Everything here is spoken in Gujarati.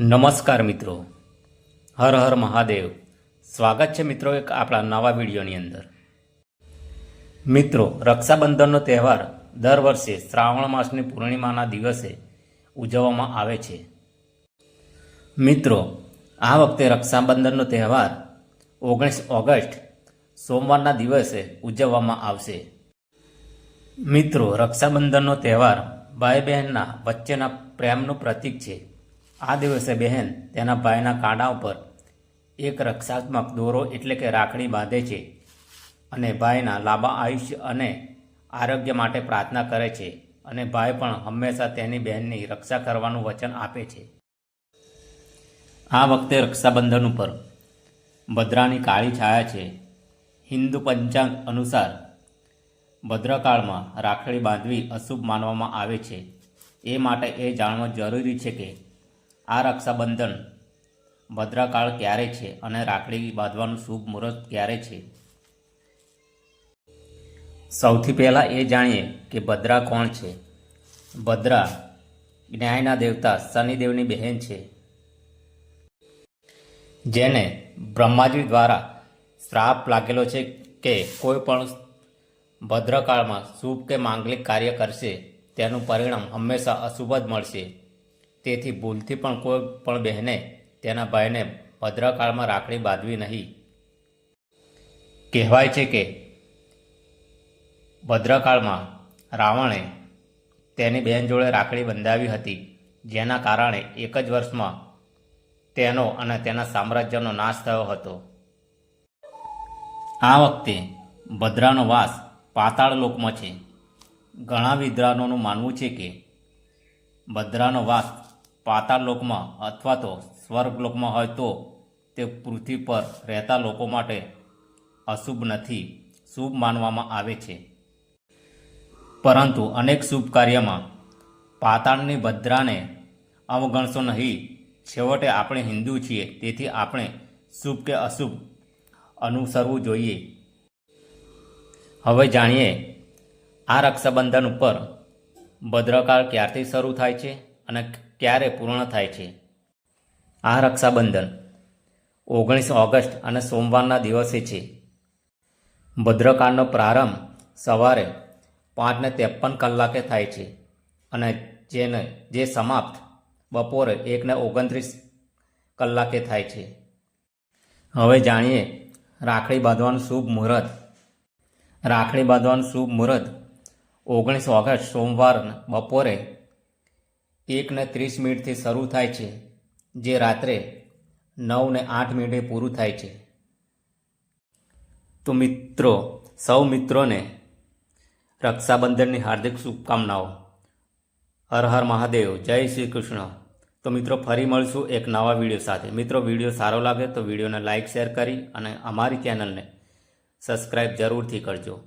નમસ્કાર મિત્રો. હર હર મહાદેવ. સ્વાગત છે મિત્રો એક આપણા નવા વિડીયોની અંદર. મિત્રો, રક્ષાબંધનનો તહેવાર દર વર્ષે શ્રાવણ માસની પૂર્ણિમાના દિવસે ઉજવવામાં આવે છે. મિત્રો, આ વખતે રક્ષાબંધનનો તહેવાર ઓગણીસ ઓગસ્ટ, સોમવારના દિવસે ઉજવવામાં આવશે. મિત્રો, રક્ષાબંધનનો તહેવાર ભાઈ બહેનના વચ્ચેના પ્રેમનું પ્રતીક છે. આ દિવસે બહેન તેના ભાઈના કાંડા ઉપર એક રક્ષાત્મક દોરો એટલે કે રાખડી બાંધે છે અને ભાઈના લાંબા આયુષ્ય અને આરોગ્ય માટે પ્રાર્થના કરે છે અને ભાઈ પણ હંમેશા તેની બહેનની રક્ષા કરવાનું વચન આપે છે. આ વખતે રક્ષાબંધન ઉપર ભદ્રાની કાળી છાયા છે. હિન્દુ પંચાંગ અનુસાર ભદ્રકાળમાં રાખડી બાંધવી અશુભ માનવામાં આવે છે. એ માટે એ જાણવું જરૂરી છે કે આ રક્ષાબંધન ભદ્રકાળ ક્યારે છે અને રાખડી બાંધવાનું શુભ મુહૂર્ત ક્યારે છે? સૌથી પહેલાં એ જાણીએ કે ભદ્રા કોણ છે? ભદ્રા ન્યાયના દેવતા શનિદેવની બહેન છે. જેને બ્રહ્માજી દ્વારા શ્રાપ લાગેલો છે કે કોઈ પણ ભદ્રકાળમાં શુભ કે માંગલિક કાર્ય કરશે, તેનું પરિણામ હંમેશા અશુભ જ મળશે. તેથી ભૂલથી પણ કોઈ પણ બહેને તેના ભાઈને ભદ્રકાળમાં રાખડી બાંધવી નહીં. કહેવાય છે કે ભદ્રકાળમાં રાવણે તેની બહેન જોડે રાખડી બંધાવી હતી, જેના કારણે એક જ વર્ષમાં તેનો અને તેના સામ્રાજ્યનો નાશ થયો હતો. આ વખતે ભદ્રાનો વાસ પાતાળ લોકમાં છે. ઘણા વિદ્વાનોનું માનવું છે કે ભદ્રાનો વાસ પાતાળ લોકમાં અથવા તો સ્વર્ગ લોકમાં હોય તો તે પૃથ્વી પર રહેતા લોકો માટે અશુભ નથી. શુભ માનવામાં આવે છે. પરંતુ અનેક શુભ કાર્યમાં પાતાળની ભદ્રાને અવગણશો નહીં. છેવટે આપણે હિન્દુ છીએ, તેથી આપણે શુભ કે અશુભ અનુસરવું જોઈએ. હવે જાણીએ આ રક્ષાબંધન ઉપર ભદ્રકાળ ક્યારથી શરૂ થાય છે અને ક્યારે પૂર્ણ થાય છે? આ રક્ષાબંધન ઓગણીસ ઓગસ્ટ અને સોમવારના દિવસે છે. ભદ્રકાળનો પ્રારંભ સવારે પાંચને ત્રેપન કલાકે થાય છે અને જેને, જે સમાપ્ત બપોરે એકને ઓગણત્રીસ કલાકે થાય છે. હવે જાણીએ રાખડી બાંધવાનું શુભ મુહૂર્ત. રાખડી બાંધવાનું શુભ મુહૂર્ત ઓગણીસ ઓગસ્ટ સોમવાર બપોરે એકને ત્રીસ મિનિટથી શરૂ થાય છે, જે રાત્રે નવ ને આઠ મિનિટે પૂરું થાય છે. તો મિત્રો, સૌ મિત્રોને રક્ષાબંધનની હાર્દિક શુભકામનાઓ. હર હર મહાદેવ, જય શ્રી કૃષ્ણ. તો મિત્રો, ફરી મળશું એક નવા વીડિયો સાથે. મિત્રો, વીડિયો સારો લાગે તો વિડીયોને લાઇક શેર કરી અને અમારી ચેનલને સબસ્ક્રાઈબ જરૂરથી કરજો.